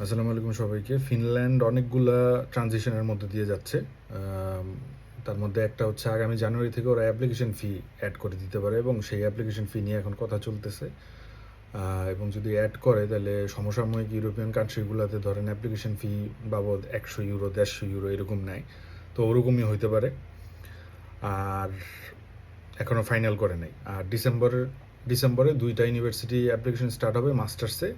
আসসালামু আলাইকুম সবাইকে। ফিনল্যান্ড অনেকগুলা ট্রানজিশনের মধ্যে দিয়ে যাচ্ছে। তার মধ্যে একটা হচ্ছে আগামী জানুয়ারি থেকে ওরা অ্যাপ্লিকেশন ফি অ্যাড করে দিতে পারে এবং সেই অ্যাপ্লিকেশন ফি নিয়ে এখন কথা চলতেছে। এবং যদি অ্যাড করে, তাহলে সমসাময়িক ইউরোপিয়ান কান্ট্রিগুলোতে ধরেন অ্যাপ্লিকেশন ফি বাবদ একশো ইউরো, দেড়শো ইউরো এরকম নেয়। তো ওরকমই হইতে পারে। আর এখনও ফাইনাল করে নাই। আর ডিসেম্বরের ডিসেম্বরে দুইটা ইউনিভার্সিটি অ্যাপ্লিকেশন স্টার্ট হবে মাস্টার্সে।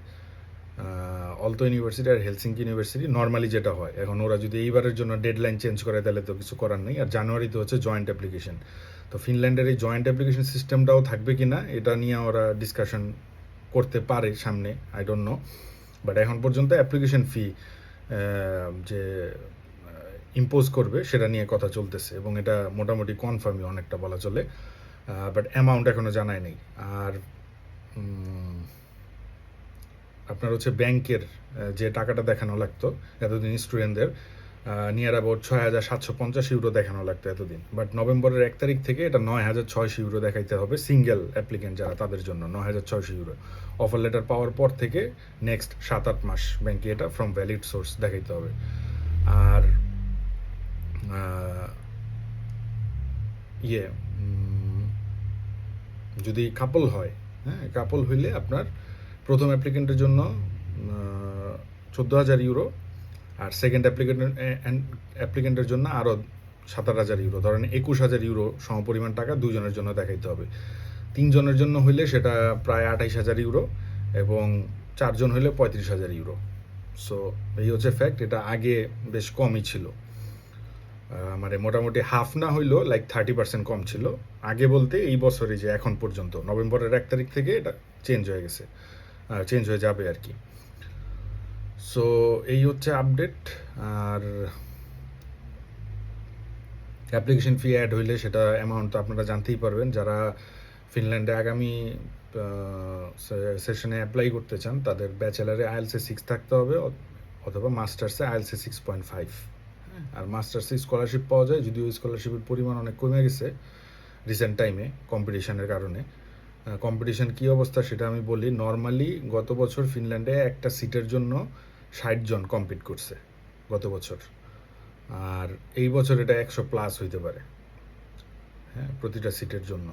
অলতো ইউনিভার্সিটি আর হেলসিঙ্কি ইউনিভার্সিটি নর্মালি যেটা হয়। এখন ওরা যদি এইবারের জন্য ডেডলাইন চেঞ্জ করে, তাহলে তো কিছু করার নেই। আর জানুয়ারিতে হচ্ছে জয়েন্ট অ্যাপ্লিকেশন তো ফিনল্যান্ডের এই জয়েন্ট অ্যাপ্লিকেশন সিস্টেমটাও থাকবে কি না, এটা নিয়ে ওরা ডিসকাশন করতে পারে সামনে আই ডোন্ট নো বাট এখন পর্যন্ত অ্যাপ্লিকেশন ফি যে ইম্পোজ করবে, সেটা নিয়ে কথা চলতেছে। এবং এটা মোটামুটি কনফার্মই অনেকটা বলা চলে। বাট অ্যামাউন্ট এখনও জানায় নেই। আর আপনার হচ্ছে ব্যাংকের যে টাকাটা দেখানো লাগতো এতদিন স্টুডেন্টদের নিয়ার অ্যাবাউট ছয় হাজার সাতশো পঞ্চাশ ইউরো দেখানো লাগতো এতদিন। বাট নভেম্বরের এক তারিখ থেকে এটা নয় হাজার ছয়শো ইউরো দেখাইতে হবে সিঙ্গেল অ্যাপ্লিকেন্ট যারা তাদের জন্য, নয় হাজার ছয়শো ইউরো। অফার লেটার পাওয়ার পর থেকে নেক্সট সাত আট মাস ব্যাংকে এটা ফ্রম ভ্যালিড সোর্স দেখাইতে হবে। আর ইয়ে যদি কাপল হয় হ্যাঁ কাপল হইলে আপনার প্রথম অ্যাপ্লিকেন্টের জন্য চোদ্দ হাজার ইউরো আর সেকেন্ড অ্যাপ্লিকেন্ট অ্যাপ্লিকেন্টের জন্য আরও সাতাশ হাজার ইউরো ধরেন একুশ হাজার ইউরো সমপরিমাণ টাকা দুজনের জন্য দেখাইতে হবে। তিনজনের জন্য হইলে সেটা প্রায় আঠাইশ হাজার ইউরো এবং চারজন হইলে পঁয়ত্রিশ হাজার ইউরো সো এই হচ্ছে ফ্যাক্ট এটা আগে বেশ কমই ছিল। মানে মোটামুটি হাফ না হইলেও লাইক থার্টি পার্সেন্ট কম ছিল। আগে বলতে এই বছরই যে এখন পর্যন্ত। নভেম্বরের এক তারিখ থেকে এটা চেঞ্জ হয়ে গেছে। চেঞ্জ হয়ে যাবে আর কি। সো এই হচ্ছে আপডেট আর অ্যাপ্লিকেশন ফি অ্যাড হইলে সেটা অ্যামাউন্ট তো আপনারা জানতেই পারবেন। যারা ফিনল্যান্ডে আগামী সেশনে অ্যাপ্লাই করতে চান তাদের ব্যাচেলারে আইএলসে সিক্স থাকতে হবে অথবা মাস্টার্সে আইএলসে সিক্স পয়েন্ট ফাইভ আর মাস্টার্সে স্কলারশিপ পাওয়া যায় যদিও স্কলারশিপের পরিমাণ অনেক কমে গেছে রিসেন্ট টাইমে কম্পিটিশনের কারণে। কম্পিটিশন কী অবস্থা সেটা আমি বলি। নর্মালি গত বছর ফিনল্যান্ডে একটা সিটের জন্য ষাট জন কম্পিট করছে গত বছর। আর এই বছর এটা একশো প্লাস হইতে পারে। হ্যাঁ প্রতিটা সিটের জন্য।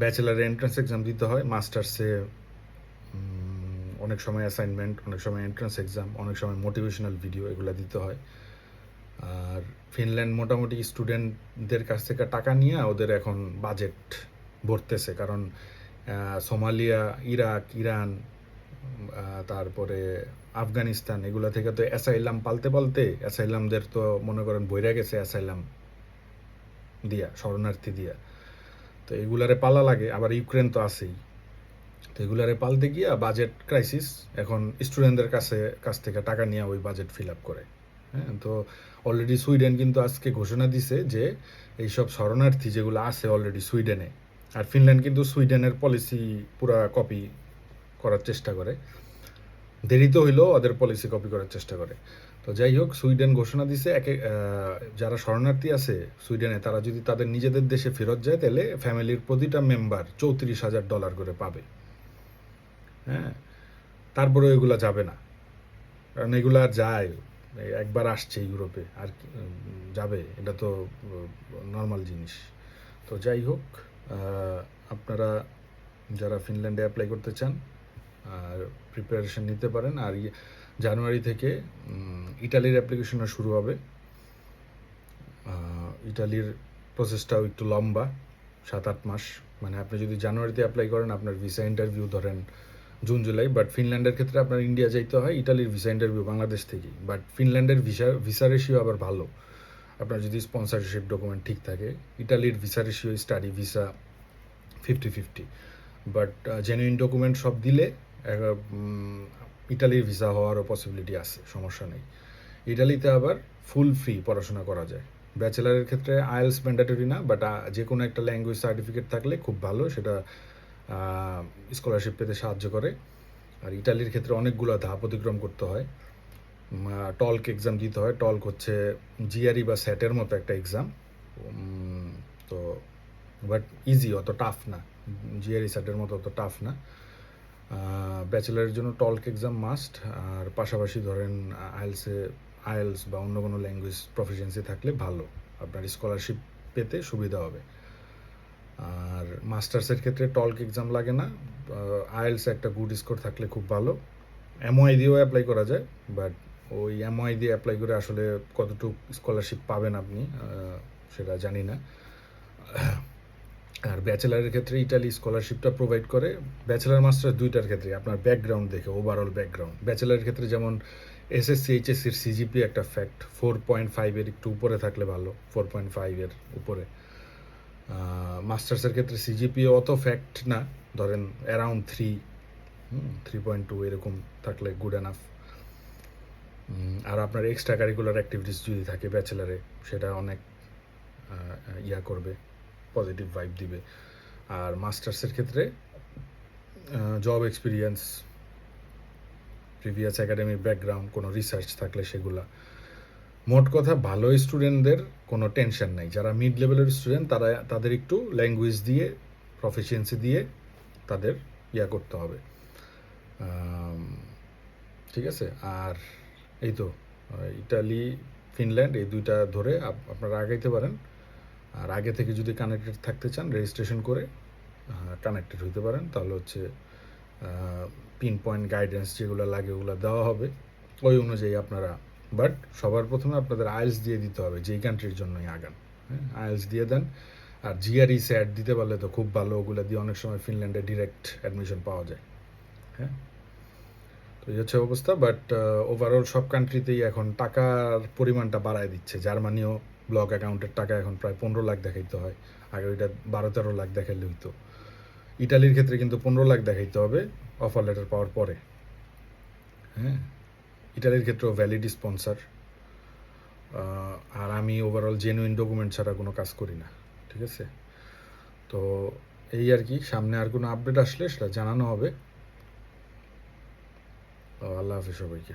ব্যাচেলার এন্ট্রান্স এক্সাম দিতে হয় মাস্টার্সে অনেক সময় অ্যাসাইনমেন্ট অনেক সময় এন্ট্রান্স এক্সাম অনেক সময় মোটিভেশনাল ভিডিও এগুলো দিতে হয়। আর ফিনল্যান্ড মোটামুটি স্টুডেন্টদের কাছ থেকে টাকা নিয়ে ওদের এখন বাজেট ভরতেছে, কারণ সোমালিয়া, ইরাক, ইরান তারপরে আফগানিস্তান, এগুলা থেকে তো অ্যাসাইলাম পালতে পালতে, অ্যাসাইলামদের তো মনে করেন বইরা গেছে অ্যাসাইলাম দিয়া, শরণার্থী দিয়া। তো এগুলারে পালা লাগে, আবার ইউক্রেন তো আছেই। তো এগুলারে পালতে গিয়া বাজেট ক্রাইসিস এখন স্টুডেন্টদের কাছে, কাছ থেকে টাকা নিয়ে ওই বাজেট ফিল আপ করে। হ্যাঁ তো অলরেডি সুইডেন কিন্তু আজকে ঘোষণা দিছে যে, এইসব শরণার্থী যেগুলো আছে অলরেডি সুইডেনে আর ফিনল্যান্ড কিন্তু সুইডেনের পলিসি পুরা কপি করার চেষ্টা করে। দেরিতে হইলেও ওদের পলিসি কপি করার চেষ্টা করে। তো যাই হোক, সুইডেন ঘোষণা দিছে, একে যারা শরণার্থী আছে সুইডেনে, তারা যদি তাদের নিজেদের দেশে ফেরত যায়, তাহলে ফ্যামিলির প্রতিটা মেম্বার চৌত্রিশ হাজার ডলার করে পাবে। হ্যাঁ? তারপরে এগুলা যাবে না। কারণ এগুলা আর যায়, একবার আসছে ইউরোপে, আর যাবে। এটা তো নর্মাল জিনিস। তো যাই হোক আপনারা যারা ফিনল্যান্ডে অ্যাপ্লাই করতে চান, আর প্রিপারেশন নিতে পারেন, আর জানুয়ারি থেকে ইটালির অ্যাপ্লিকেশনও শুরু হবে। ইটালির প্রসেসটাও একটু লম্বা সাত আট মাস। মানে আপনি যদি জানুয়ারিতে অ্যাপ্লাই করেন, আপনার ভিসা ইন্টারভিউ ধরেন জুন, জুলাই বাট ফিনল্যান্ডের ক্ষেত্রে আপনার ইন্ডিয়া যাইতে হয়, ইটালির ভিসা ইন্টারভিউ বাংলাদেশ থেকেই। বাট ফিনল্যান্ডের ভিসা ভিসা রেশিও আবার ভালো। আপনার যদি স্পন্সরশিপ ডকুমেন্ট ঠিক থাকে ইটালির visa ratio study visa fifty fifty but genuine document সব দিলে ইটালির ভিসা হওয়ারও পসিবিলিটি আছে, সমস্যা নেই। ইটালিতে আবার ফুল ফ্রি পড়াশোনা করা যায়। ব্যাচেলারের ক্ষেত্রে আইএলস ম্যান্ডেটরি না বাট যে কোনো একটা ল্যাঙ্গুয়েজ সার্টিফিকেট থাকলে খুব ভালো, সেটা স্কলারশিপ পেতে সাহায্য করে। আর ইটালির ক্ষেত্রে অনেকগুলো ধাপ অতিক্রম করতে হয়। টলক এক্সাম দিতে হয়। টলক হচ্ছে জিআরই বা স্যাটের মতো একটা এক্সাম তো বাট ইজি অত টাফ না। জিআরই স্যাটের মতো অত টাফ না। ব্যাচেলারের জন্য টলক এক্সাম মাস্ট আর পাশাপাশি ধরেন আইএলসে আইএলস বা অন্য কোনো ল্যাঙ্গুয়েজ প্রফিসিয়েন্সি থাকলে ভালো। আপনার স্কলারশিপ পেতে সুবিধা হবে। আর মাস্টার্সের ক্ষেত্রে টলক এক্সাম লাগে না। আইএলস একটা গুড স্কোর থাকলে খুব ভালো। এমওআই দিয়েও অ্যাপ্লাই করা যায় বাট ওই এমওআই দিয়ে অ্যাপ্লাই করে আসলে কতটুকু স্কলারশিপ পাবেন আপনি সেটা জানি না। আর ব্যাচেলারের ক্ষেত্রে ইটালি স্কলারশিপটা প্রোভাইড করে। ব্যাচেলার মাস্টার দুইটার ক্ষেত্রে, আপনার ব্যাকগ্রাউন্ড দেখে ওভারঅল ব্যাকগ্রাউন্ড ব্যাচেলারের ক্ষেত্রে যেমন এসএসসি এইচএসসির সিজিপি একটা ফ্যাক্ট ফোর পয়েন্ট ফাইভের একটু উপরে থাকলে ভালো ফোর পয়েন্ট ফাইভের উপরে। মাস্টার্সের ক্ষেত্রে সিজিপি অত ফ্যাক্ট না, ধরেন around three three point two এরকম থাকলে গুড এনাফ আর আপনার এক্সট্রা কারিকুলার অ্যাক্টিভিটিস যদি থাকে ব্যাচেলারে সেটা অনেক ইয়া করবে পজিটিভ ভাইব দিবে। আর মাস্টার্সের ক্ষেত্রে job experience previous academic background কোনো রিসার্চ থাকলে সেগুলা। মোট কথা, ভালো স্টুডেন্টদের কোনো টেনশন নাই। যারা মিড লেভেলের স্টুডেন্ট তারা, তাদের একটু ল্যাঙ্গুয়েজ দিয়ে প্রফিসিয়েন্সি দিয়ে তাদের ইয়া করতে হবে। ঠিক আছে? আর এই তো ইটালি, ফিনল্যান্ড, এই দুইটা ধরে আপ- আপনারা আগাইতে পারেন। আর আগে থেকে যদি কানেক্টেড থাকতে চান রেজিস্ট্রেশন করে কানেক্টেড হইতে পারেন, তাহলে হচ্ছে পিন পয়েন্ট গাইডেন্স যেগুলো লাগে ওগুলো দেওয়া হবে। ওই অনুযায়ী আপনারা বাট সবার প্রথমে আপনাদের আইএলস দিয়ে দিতে হবে, যেই কান্ট্রির জন্যই আগান। হ্যাঁ আইএলস দিয়ে দেন। আর জিআরই স্যাট দিতে পারলে তো খুব ভালো, ওগুলো দিয়ে অনেক সময় ফিনল্যান্ডে ডিরেক্ট অ্যাডমিশন পাওয়া যায়। হ্যাঁ তো এই হচ্ছে অবস্থা বাট ওভারঅল সব কান্ট্রিতেই এখন টাকার পরিমাণটা বাড়ায় দিচ্ছে। জার্মানিও ব্লক অ্যাকাউন্টের টাকা এখন প্রায় পনেরো লাখ দেখাইতে হয়। আগে ওইটা বারো তেরো লাখ দেখাইলে হইতো। ইটালির ক্ষেত্রে কিন্তু পনেরো লাখ দেখাইতে হবে অফার লেটার পাওয়ার পরে। হ্যাঁ? ইটালির ক্ষেত্রেও ভ্যালিড স্পন্সার আর আমি ওভারঅল জেনুইন ডকুমেন্ট ছাড়া কোনো কাজ করি না। ঠিক আছে? তো এই আর কি, সামনে আর কোনো আপডেট আসলে সেটা জানানো হবে। তো আল্লাহ হাফিজ সবাইকে।